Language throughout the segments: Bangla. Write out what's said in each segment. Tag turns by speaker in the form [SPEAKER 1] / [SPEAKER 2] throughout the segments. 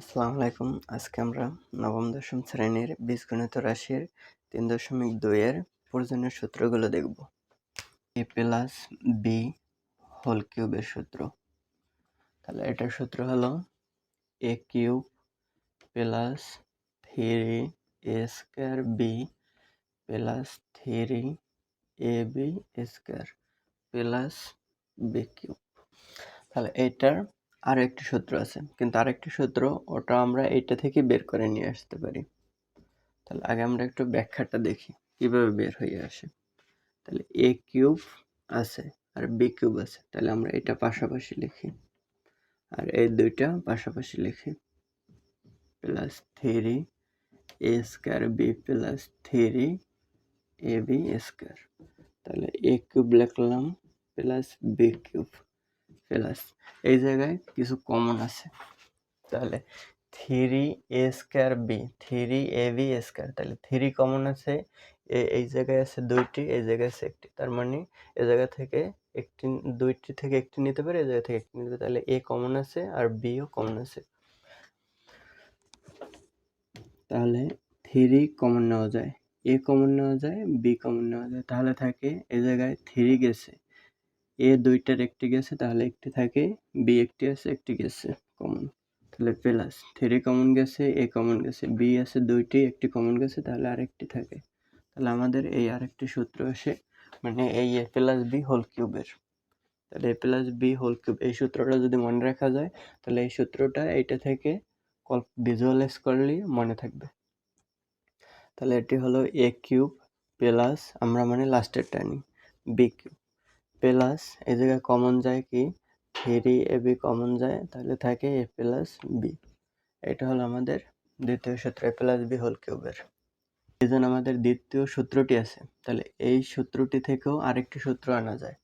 [SPEAKER 1] আসসালামু আলাইকুম। আজকে আমরা নবম, দশম শ্রেণির বীজগণিত রাশির তিন দশমিক দুইয়ের প্রয়োজনীয় সূত্রগুলো দেখব। এ প্লাস বি হোল কিউবের সূত্র। তাহলে এটার সূত্র হলো A cube plus three A square B plus three A B square plus B cube তাহলে এইটার আর একটি সূত্র আছে। কিন্তু আরেকটি সূত্র, ওটা আমরা এইটা থেকে বের করে নিয়ে আসতে পারি। তাহলে আগে আমরা একটু ব্যাখ্যাটা দেখি, কীভাবে বের হয়ে আসে। তাহলে এ কিউব আছে আর বি কিউব আছে। তাহলে আমরা এটা পাশাপাশি লিখি। আর এই দুইটা পাশাপাশি লিখি। Plus three A square B plus three A B square. তাহলে এ কিউব লিখলাম, প্লাস বি কিউব। প্লাস এই জায়গায় কিছু কমন আছে। তাহলে three A square B, three A B square. তাহলে থ্রি কমন আছে এই জায়গায় আছে দুইটি, এই জায়গায় আছে একটি। তার মানে এ জায়গা থেকে একটি, দুইটি থেকে একটি নিতে পারে এই জায়গা থেকে একটি নিতে তাহলে এ কমন আছে আর বিও কমন আছে। তাহলে থ্রি কমন নেওয়া যায়, এ কমন নেওয়া যায়, বি কমন নেওয়া যায়। তাহলে থাকে এই জায়গায় থ্রি গেছে। এ দুইটার একটি গেছে, তাহলে একটি থাকে, বি একটি আছে, একটি গেছে কমন তাহলে প্লাস থ্রি কমন গেছে এ কমন গেছে বি আছে দুইটি, একটি কমন গেছে, তাহলে আরেকটি থাকে। তাহলে আমাদের এই আরেকটি সূত্র আসে মানে এই এ প্লাস বি হোল কিউবের তাহলে A plus B whole cube এই সূত্রটা যদি মনে রাখা যায়, তাহলে এই সূত্রটা এইটা থেকে কল ভিজুয়ালাইজ করলেই মনে থাকবে। তাহলে এটি হলো এ কিউব প্লাস আমরা মানে লাস্টের turning B cube plus A জায়গায় কমন যায় কি? থ্রি এ বি কমন যায়, তাহলে থাকে এ প্লাস বি এটা হলো আমাদের দ্বিতীয় সূত্র এ প্লাস বি হোল কিউবের এই জন্য আমাদের দ্বিতীয় সূত্রটি আছে, তাহলে এই সূত্রটি থেকেও আরেকটি সূত্র আনা যায়।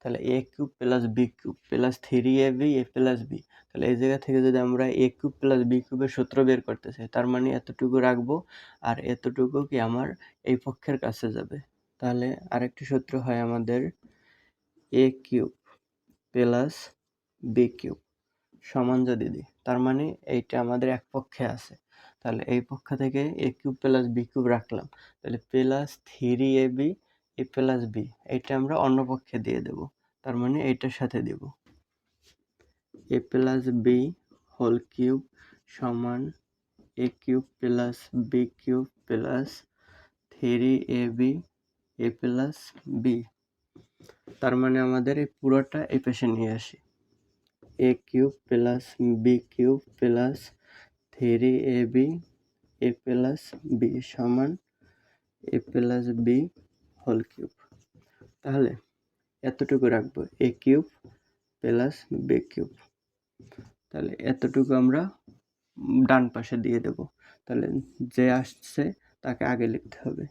[SPEAKER 1] তাহলে A cube plus B cube plus three A B A plus B তাহলে এই জায়গা থেকে যদি আমরা এ কিউব প্লাস বি কিউবের সূত্র বের করতে চাই, তার মানে এতটুকু রাখব, আর এতটুকু কি আমার এই পক্ষের কাছে যাবে। তাহলে আরেকটি সূত্র হয় আমাদের A cube plus B cube সমান যদি দিই, তার মানে এইটা আমাদের এক পক্ষে আছে। তাহলে এই পক্ষ থেকে A cube plus B cube রাখলাম। তাহলে plus three A B A plus B এইটা আমরা অন্য পক্ষে দিয়ে দেব। তার মানে এইটার সাথে দেব। A plus B whole cube সমান A cube plus B cube plus three A B A plus B তার মানে আমাদের এই পুরোটা এই পাশে নিয়ে আসি। A cube plus B cube plus three A B A plus B সমান A plus B whole cube তাহলে এতটুকু রাখব A cube plus B cube তাহলে এতটুকু আমরা ডান পাশে দিয়ে দেব। তাহলে যে আসছে তাকে আগে লিখতে হবে।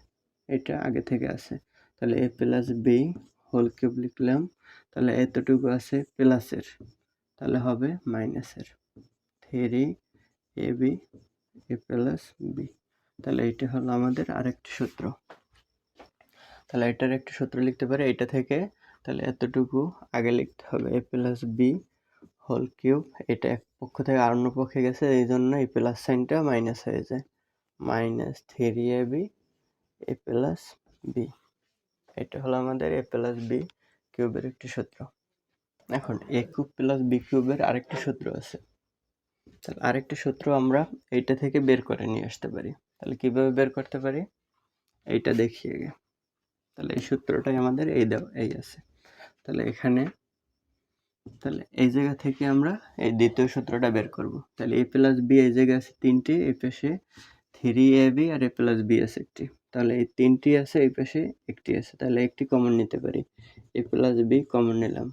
[SPEAKER 1] এটা আগে থেকে আছে। তাহলে A plus B whole cube লিখলাম, তাহলে এতটুকু আছে প্লাসের তাহলে হবে মাইনাসের three A B A plus B তাহলে এইটা হলো আমাদের আরেকটি সূত্র। তাহলে এটার একটি সূত্র লিখতে পারে এটা থেকে তাহলে এতটুকু আগে লিখতে হবে A plus B whole cube এটা এক পক্ষ থেকে আর অন্য পক্ষে গেছে, এই জন্য এই প্লাস সাইনটা মাইনাস হয়ে যায়। Minus three A B A plus B এটা হলো আমাদের এ প্লাস বি কিউবের একটি সূত্র। এখন এ কিউব প্লাস বি কিউবের আরেকটি সূত্র আছে। তাহলে আরেকটি সূত্র আমরা এইটা থেকে বের করে নিয়ে আসতে পারি। তাহলে কীভাবে বের করতে পারি? এইটা দেখিয়ে গে তাহলে এই সূত্রটাই আমাদের এই দেওয়া, এই আছে। তাহলে এখানে, তাহলে এই জায়গা থেকে আমরা এই দ্বিতীয় সূত্রটা বের করব। তাহলে এ প্লাস বি এই জায়গায় আছে তিনটি, এই পাশে থ্রি এ বি আর এ প্লাস বি আছে একটি। তাহলে এই তিনটি আছে, এই পাশে একটি আছে, তাহলে একটি কমন নিতে পারি। এ প্লাস বি কমন নিলাম।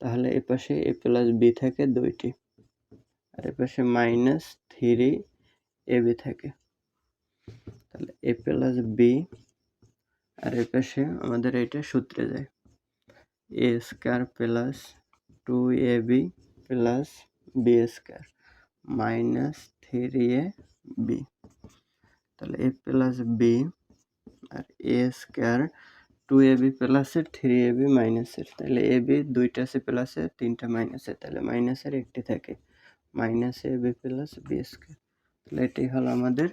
[SPEAKER 1] তাহলে এ পাশে এ প্লাস বি থাকে দুইটি, আর এ পাশে মাইনাস থ্রি এ বি থাকে। তাহলে এ প্লাস বি আর এ পাশে আমাদের এটা সূত্রে যায়। A square plus two A B plus B square minus three A B তাহলে A plus B R A square two A B প্লাসের থ্রি এ বি মাইনাসের তাহলে এ বি দুইটা আছে প্লাসের তিনটা মাইনাসের তাহলে মাইনাসের একটি থাকে। Minus A B plus B square. তাহলে এটাই হলো আমাদের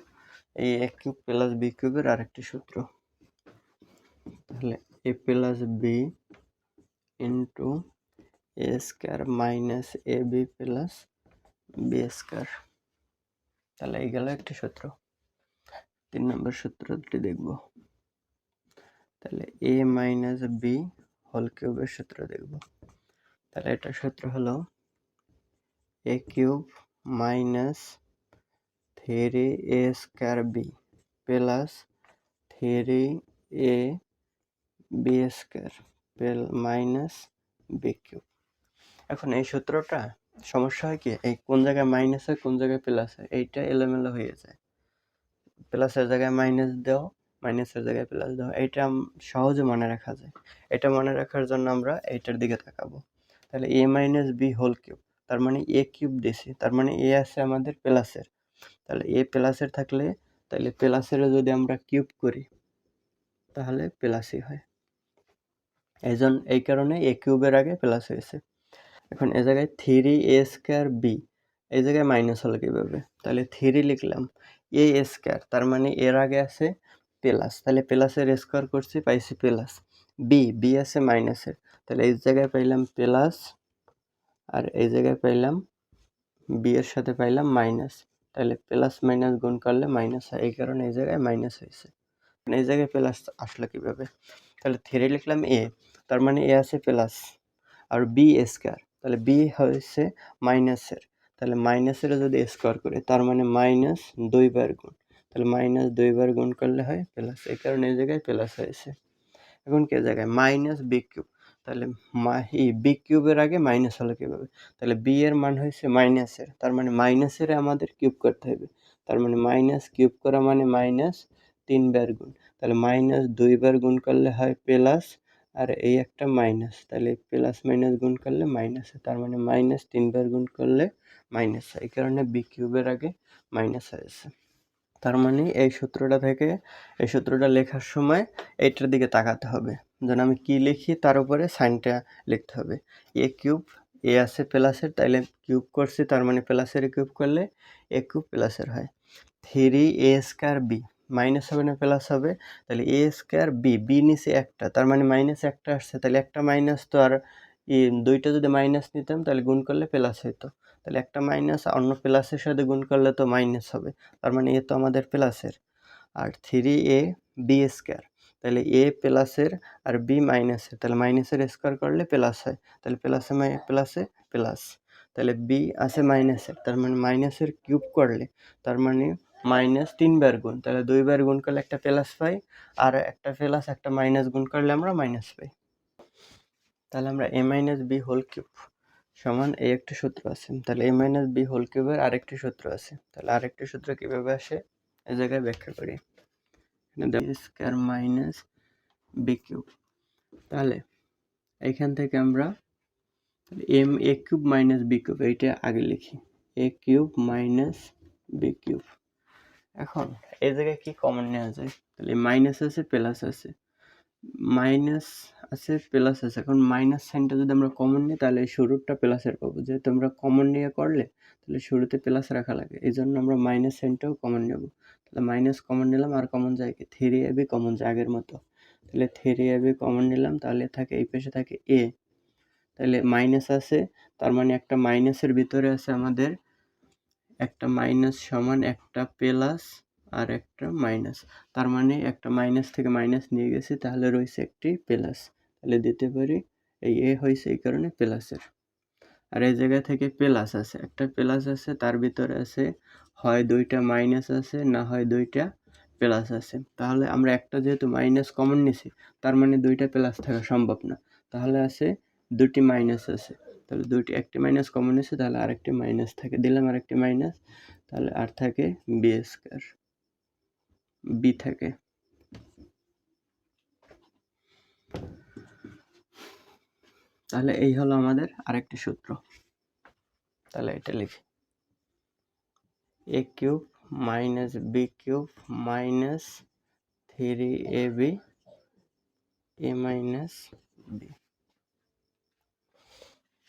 [SPEAKER 1] এই এ কিউব প্লাস বি কিউবের আরেকটি সূত্র। তাহলে A plus B into A square minus A B plus B square. তাহলে এই গেল একটি সূত্র। তিন নম্বর সূত্রটি দেখব। তাহলে এ মাইনাস বি হোল কিউবের সূত্র দেখব। তাহলে এটার সূত্র হলো A cube minus three A square B plus three A B square minus B cube এখন এই সূত্রটা সমস্যা হয় কি? এই কোন জায়গায় মাইনাস হয়, কোন জায়গায় প্লাস হয়? এইটা এলোমেলো হয়ে যায়। প্লাসের জায়গায় মাইনাস দাও মাইনাসের জায়গায় প্লাস দাও এইটা সহজে মনে রাখা যায়। এটা মনে রাখার জন্য আমরা এইটার দিকে তাকাবো। তাহলে A minus B whole cube তার মানে এ কিউব দিছি তার মানে এ আছে আমাদের প্লাসের। তাহলে এ প্লাসের থাকলে, তাহলে প্লাসের যদি আমরা কিউব করি, তাহলে প্লাসই হয়। এই জন্য এই কারণে এ কিউবের আগে প্লাস হয়েছে। এখন এ জায়গায় থ্রি এ স্কোয়ার বি এই জায়গায় মাইনাস হলো কীভাবে? তাহলে থ্রি লিখলাম এ স্কোয়ার তার মানে এর আগে আছে প্লাস, তাহলে প্লাসের স্কোয়ার করছি, পাইছি প্লাস। বি বি আছে মাইনাসের তাহলে এই জায়গায় পাইলাম প্লাস, আর এই জায়গায় পাইলাম বি এর সাথে পাইলাম মাইনাস তাহলে প্লাস মাইনাস গুণ করলে মাইনাস হয়। এই কারণে এই জায়গায় মাইনাস হয়েছে। মানে এই জায়গায় প্লাস আসলো কীভাবে? তাহলে থ্রি লিখলাম এ তার মানে এ আছে প্লাস, আর বি স্কোয়ার তাহলে বি হয়েছে মাইনাসের তাহলে মাইনাসের যদি স্কোয়ার করি, তার মানে মাইনাস দুইবার গুণ। তাহলে মাইনাস দুইবার গুণ করলে হয় প্লাস এই কারণে এই জায়গায় প্লাস হয়েছে। এখন কে জায়গায়? মাইনাস বি কিউব তাহলে এই বি কিউবের আগে মাইনাস হলো কীভাবে? তাহলে বি এর মান হয়েছে মাইনাসের তার মানে মাইনাসের আমাদের কিউব করতে হবে। তার মানে মাইনাস কিউব করা মানে মাইনাস তিনবার গুণ। তাহলে মাইনাস দুইবার গুণ করলে হয় প্লাস আর এই একটা মাইনাস তাহলে প্লাস মাইনাস গুণ করলে মাইনাস তার মানে মাইনাস তিনবার গুণ করলে মাইনাস হয় এই কারণে বি কিউবের আগে মাইনাস হয়েছে। তার মানে এই সূত্রটা থেকে, এই সূত্রটা লেখার সময় এইটার দিকে তাকাতে হবে। যেন আমি কি লিখি তার উপরে সাইনটা লিখতে হবে। এ কিউব, এ আছে প্লাসের, তাইলে কিউব করছি তার মানে প্লাসের কিউব করলে এ কিউব প্লাসের হয়। Three A square B, minus হবে না প্লাস হবে? তাহলে এ স্কোয়ার বি বি নিচে একটা, তার মানে মাইনাস একটা আসছে তাহলে একটা মাইনাস তো আর দুইটা যদি মাইনাস নিতাম, তাহলে গুণ করলে প্লাস হইতো। তাহলে একটা মাইনাস অন্য প্লাসের সাথে গুণ করলে তো মাইনাস হবে। তার মানে এ তো আমাদের প্লাসের আর থ্রি এ বি স্কোয়ার তাহলে এ প্লাসের আর বি মাইনাসের তাহলে মাইনাসের স্কোয়ার করলে প্লাস হয়। তাহলে প্লাসে প্লাসে প্লাস তাহলে বি আছে মাইনাসের তার মানে মাইনাসের কিউব করলে, তার মানে মাইনাস তিনবার গুণ। তাহলে দুইবার গুণ করলে একটা প্লাস পাই। আর একটা প্লাস একটা মাইনাস গুণ করলে আমরা মাইনাস পাই। তাহলে আমরা A minus B whole cube সমান এই একটা সূত্র আছে। তাহলে এ মাইনাস বি হোল কিউবের আরেকটি সূত্র আছে। তাহলে আরেকটি সূত্র কীভাবে আসে? এ জায়গায় ব্যাখ্যা করি। স্কোয়ার মাইনাস বি কিউব তাহলে এখান থেকে আমরা M A cube minus B cube এইটা আগে লিখি। A cube minus B cube এখন এই জায়গায় কি কমন নেওয়া যায়? তাহলে মাইনাস আছে প্লাস আছে। মাইনাস আছে প্লাস আছে। এখন মাইনাস সাইনটা যদি আমরা কমন নিই, তাহলে শুরুটা প্লাসের পাবো। যেহেতু আমরা কমন নিয়ে করলে, তাহলে শুরুতে প্লাস রাখা লাগে। এই জন্য আমরা মাইনাস সাইনটাও কমন নেব। তাহলে মাইনাস কমন নিলাম, আর কমন যায় কি থ্রি এবি কমন যায় আগের মতো। তাহলে থ্রি এবি কমন নিলাম, তাহলে থাকে, এই পেশে থাকে এ তাহলে মাইনাস আছে, তার মানে একটা মাইনাসের ভিতরে আছে আমাদের, একটা মাইনাস সমান একটা প্লাস আর একটা মাইনাস তার মানে একটা মাইনাস থেকে মাইনাস নিয়ে গেছি, তাহলে রয়েছে একটি প্লাস তাহলে দিতে পারি এই এ হয়েছে এই কারণে প্লাসের আর এই জায়গা থেকে প্লাস আছে। একটা প্লাস আছে, তার ভিতরে আছে, হয় দুইটা মাইনাস আছে, না হয় দুইটা প্লাস আছে। তাহলে আমরা একটা যেহেতু মাইনাস কমন নিছি, তার মানে দুইটা প্লাস থাকা সম্ভব না। তাহলে আছে দুটি মাইনাস আছে। তাহলে দুইটি, একটি মাইনাস কমন নিছে, তাহলে আরেকটি মাইনাস থাকে। দিলাম আরেকটি মাইনাস তাহলে আর থাকে বি স্কোয়ার বি থাকে। তাহলে এই হলো আমাদের আরেকটি সূত্র। তাহলে এটা লিখি। A cube minus B cube minus three A B A minus B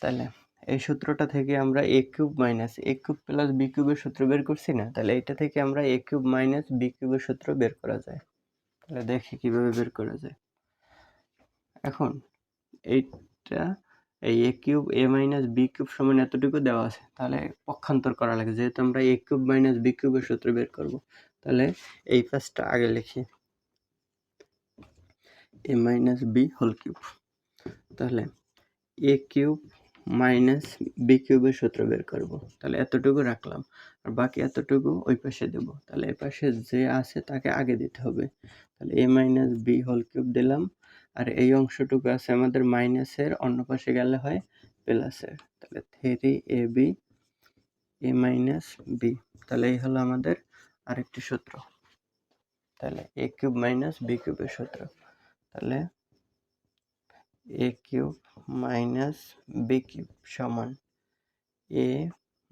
[SPEAKER 1] তাহলে এই সূত্রটা থেকে আমরা A cube minus A cube plus B কিউবের সূত্র বের করছি না, তাহলে এটা থেকে আমরা এ কিউব মাইনাস বি কিউবের সূত্র বের করা যায়। তাহলে দেখি কীভাবে বের করা যায়। এখন এইটা, এই A cube A minus B cube সমান এতটুকু দেওয়া আছে, তাহলে পক্ষান্তর করা লাগে। যেহেতু আমরা এ কিউব মাইনাস বি কিউবের সূত্র বের করব, তাহলে এই পাশটা আগে লিখি। A minus B whole cube. তাহলে এ কিউব মাইনাস বি কিউবের সূত্র বের করব। তাহলে এতটুকু রাখলাম। আর বাকি এতটুকু ওই পাশে দেব। তাহলে এ পাশে যে আছে তাকে আগে দিতে হবে। তাহলে A minus B whole cube দিলাম। আর এই অংশটুকু আছে আমাদের মাইনাসের, অন্য পাশে গেলে হয় প্লাসের। তাহলে three A B A minus B তাহলে এই হলো আমাদের আরেকটি সূত্র। তাহলে এ কিউব মাইনাস বি কিউবের সূত্র। তাহলে A cube minus B cube সমান A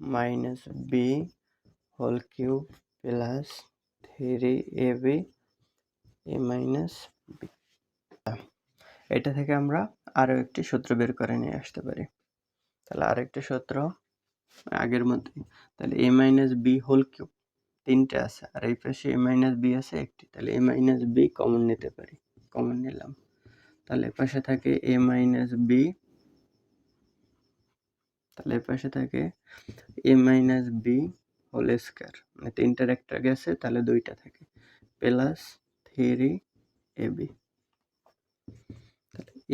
[SPEAKER 1] minus B whole cube plus three A B A minus B এটা থেকে আমরা আরও একটি সূত্র বের করে নিয়ে আসতে পারি। তাহলে আরেকটি সূত্র আগের মতোই। তাহলে A minus B whole cube তিনটে আছে, আর এই পাশে এ মাইনাস বি আছে একটি। তাহলে এ মাইনাস বি কমন নিতে পারি কমন নিলাম। তাহলে পাশে থাকে এ মাইনাস বি তাহলে পাশে থাকে A minus B whole square মানে তিনটার একটা গেছে তাহলে দুইটা থাকে। Plus three A B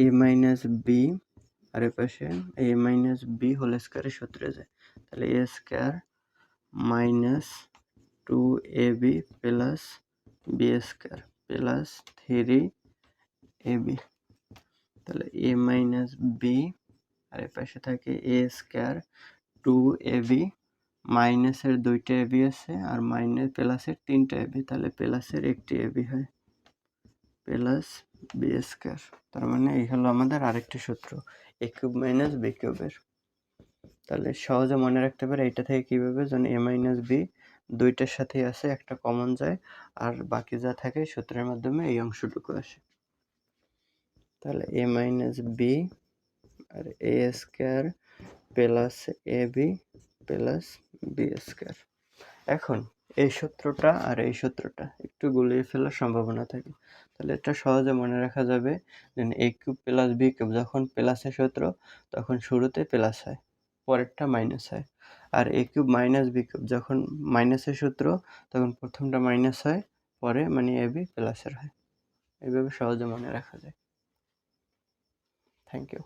[SPEAKER 1] A minus B আর পাশে এ মাইনাস বি হোল স্কোয়ারের সূত্রে যায়। তাহলে A square minus two A B plus B square plus three A B তাহলে এ মাইনাস বি আর এ পাশে থাকে A square two A B মাইনাসের দুইটা এবি আছে, আর মাইনাস প্লাসের তিনটা এবি তাহলে প্লাসের একটি এবি হয়। প্লাস বি স্কোয়ার তার মানে এই হলো আমাদের আরেকটি সূত্র এ কিউব মাইনাস বি কিউবের তাহলে সহজে মনে রাখতে পারে এটা থেকে কীভাবে যেন এ মাইনাস বি দুইটার সাথেই আছে, একটা কমন যায়, আর বাকি যা থাকে সূত্রের মাধ্যমে এই অংশটুকু আসে। তাহলে A minus B R A square plus A B plus B square এখন এই সূত্রটা আর এই সূত্রটা একটু গুলিয়ে ফেলার সম্ভাবনা থাকে। তাহলে এটা সহজে মনে রাখা যাবে যে A cube plus B cube যখন প্লাসের সূত্র, তখন শুরুতে প্লাস হয়, পরেরটা মাইনাস হয়। আর A cube minus B cube যখন মাইনাসের সূত্র, তখন প্রথমটা মাইনাস হয়, পরে মানে এ বি প্লাসের হয়। এইভাবে সহজে মনে রাখা যায়। Thank you